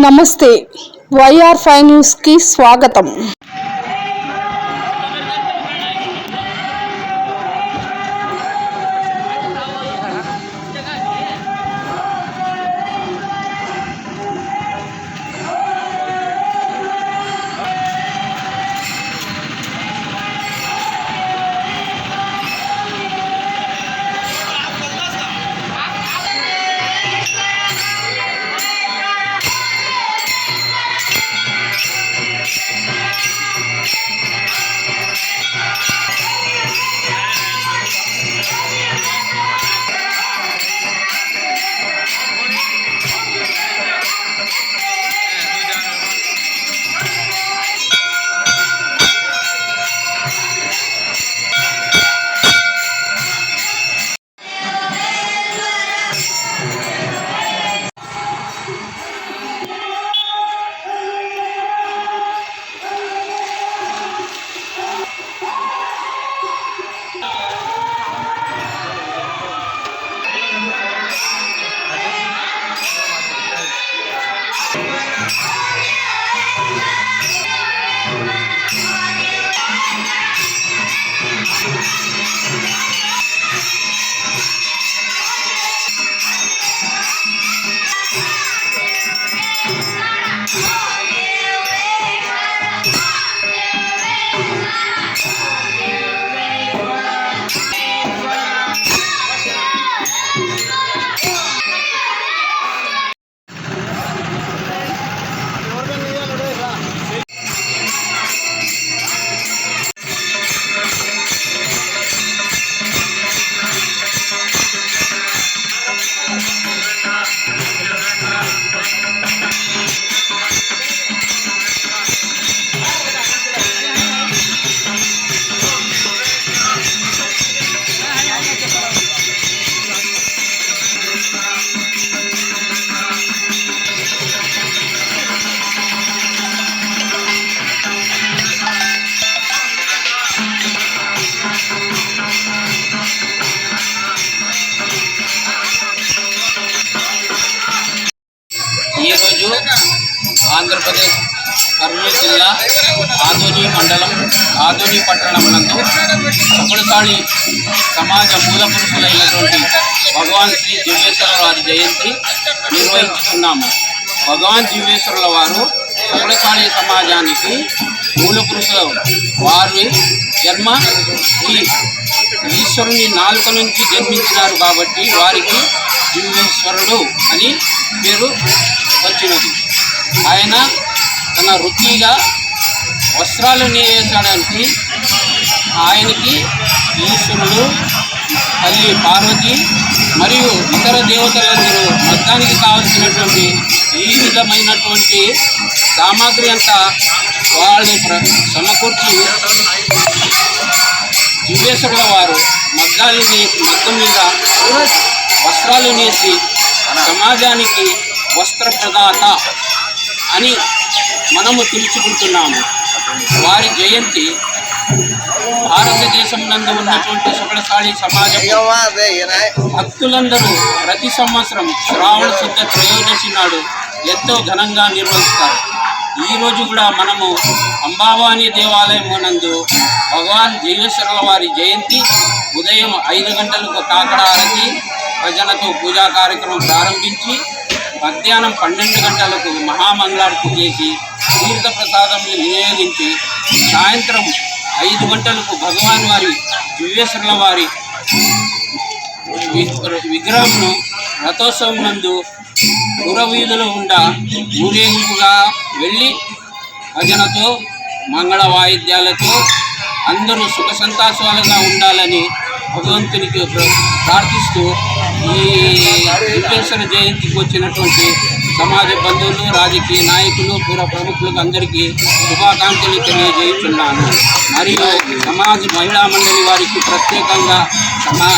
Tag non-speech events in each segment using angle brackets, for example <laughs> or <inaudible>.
నమస్తే. YR five న్యూస్కి స్వాగతం. ఈరోజు <laughs> ఆంధ్రప్రదేశ్ కర్నూలు జిల్లా ఆదోని మండలం ఆదోని పట్టణం నందు సపుడుసాళి సమాజ మూల పురుషులైనటువంటి భగవాన్ శ్రీ జీవేశ్వర వారి జయంతి నిర్వహించుకున్నాము భగవాన్ జీవేశ్వరుల వారు సపుడుసాళి సమాజానికి మూల పురుషులు. వారి జన్మ ఈ ఈశ్వరుని నాలుక నుంచి జన్మించినారు కాబట్టి వారికి జీవేశ్వరుడు అని పేరు వచ్చినది ఆయన తన వృత్తిగా వస్త్రాలు నేయడానికి ఆయనకి ఈశ్వరుడు తల్లి పార్వతి మరియు ఇతర దేవతలందరూ మొత్తానికి కావలసినటువంటి ఈ విధమైనటువంటి సామాగ్రి అంతా వాళ్ళు ప్ర- సమకూర్చి దివ్యేశ్వరుల వారు మగ్గాలు నేసి మగ్గం మీద వస్త్రాలు నేసి సమాజానికి వస్త్ర ప్రదాత అని మనము పిలుచుకుంటున్నాము. వారి జయంతి భారతదేశం నందు ఉన్నటువంటి సుగడసాళి సమాజం భక్తులందరూ ప్రతి సంవత్సరం శ్రావణ శుద్ధ త్రయోదశి నాడు ఎంతో ఘనంగా నిర్వహిస్తారు. ఈరోజు కూడా మనము అంబావాణి దేవాలయం నందు భగవాన్ జీవేశ్వరుల వారి జయంతి ఉదయం ఐదు గంటలకు కాకడ ప్రజలతో పూజా కార్యక్రమం ప్రారంభించి మధ్యాహ్నం పన్నెండు గంటలకు మహామంగళార్తి చేసి తీర్థ ప్రసాదంని వినియోగించి సాయంత్రం ఐదు గంటలకు భగవాన్ వారి దివ్యేశ్వరుల వారి వి- విగ్రహంను రథోత్సవం నందు పురవీధులు ఉండ ఊరేగింపుగా వెళ్ళి భజనతో మంగళ వాయిద్యాలతో అందరూ సుఖ సంతాసాలుగా ఉండాలని భగవంతునికి ప్ర- ప్రార్థిస్తూ ఈ వెంకటేశ్వర జయంతికి వచ్చినటువంటి సమాజ బంధువులు రాజకీయ నాయకులు పుర ప్రముఖులకు అందరికీ శుభాకాంక్షలు తెలియజేస్తున్నాను. మరియు సమాజ మహిళా మండలి వారికి ప్రత్యేకంగా సమా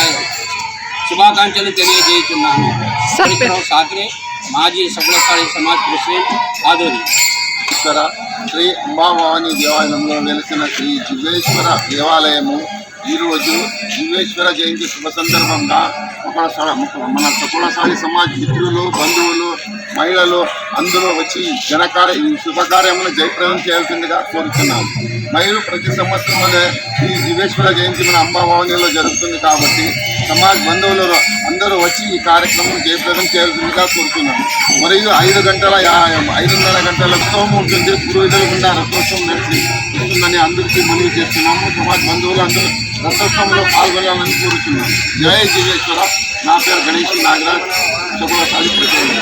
శుభాకాంక్షలు తెలియజేస్తున్నాను. హరికరావు సాకరే మాజీ సభ్యులస్థాయి సమాజ్ ప్రెసిడెంట్ ఈశ్వర శ్రీ అంబాభవాని దేవాలయంలో వెలిసిన శ్రీ జివ్వేశ్వర దేవాలయము ఈరోజు జివ్వేశ్వర జయంతి శుభ సందర్భంగా ఒక స- మన కులసాలి సమాజ్ మిత్రులు బంధువులు మహిళలు అందరూ వచ్చి జనకార్య ఈ శుభకార్యమును జయప్రదం చేయాల్సిందిగా కోరుతున్నాము మహిళలు ప్రతి సంవత్సరం ఈ దివేశ్వర జయంతి మన అంబాభవనిలో జరుగుతుంది కాబట్టి సమాజ బంధువులు అందరూ వచ్చి ఈ కార్యక్రమం జయప్రదం చేయాల్సిందిగా కోరుతున్నాము మరియు ఐదు గంటల ఐదున్నర గంటల ఉత్సవం ఉంటుంది పురోహితులు గుండా రథోత్సవం నడిచి ఉంటుందని అందరికీ మనవి చేస్తున్నాము. సమాజ బంధువులు అందరూ రథోత్సవంలో పాల్గొనాలని కోరుతున్నాను జయ జీవేశ్వర నా పేరు గణేష్ నాగరాజ్. శుభ సాధించారు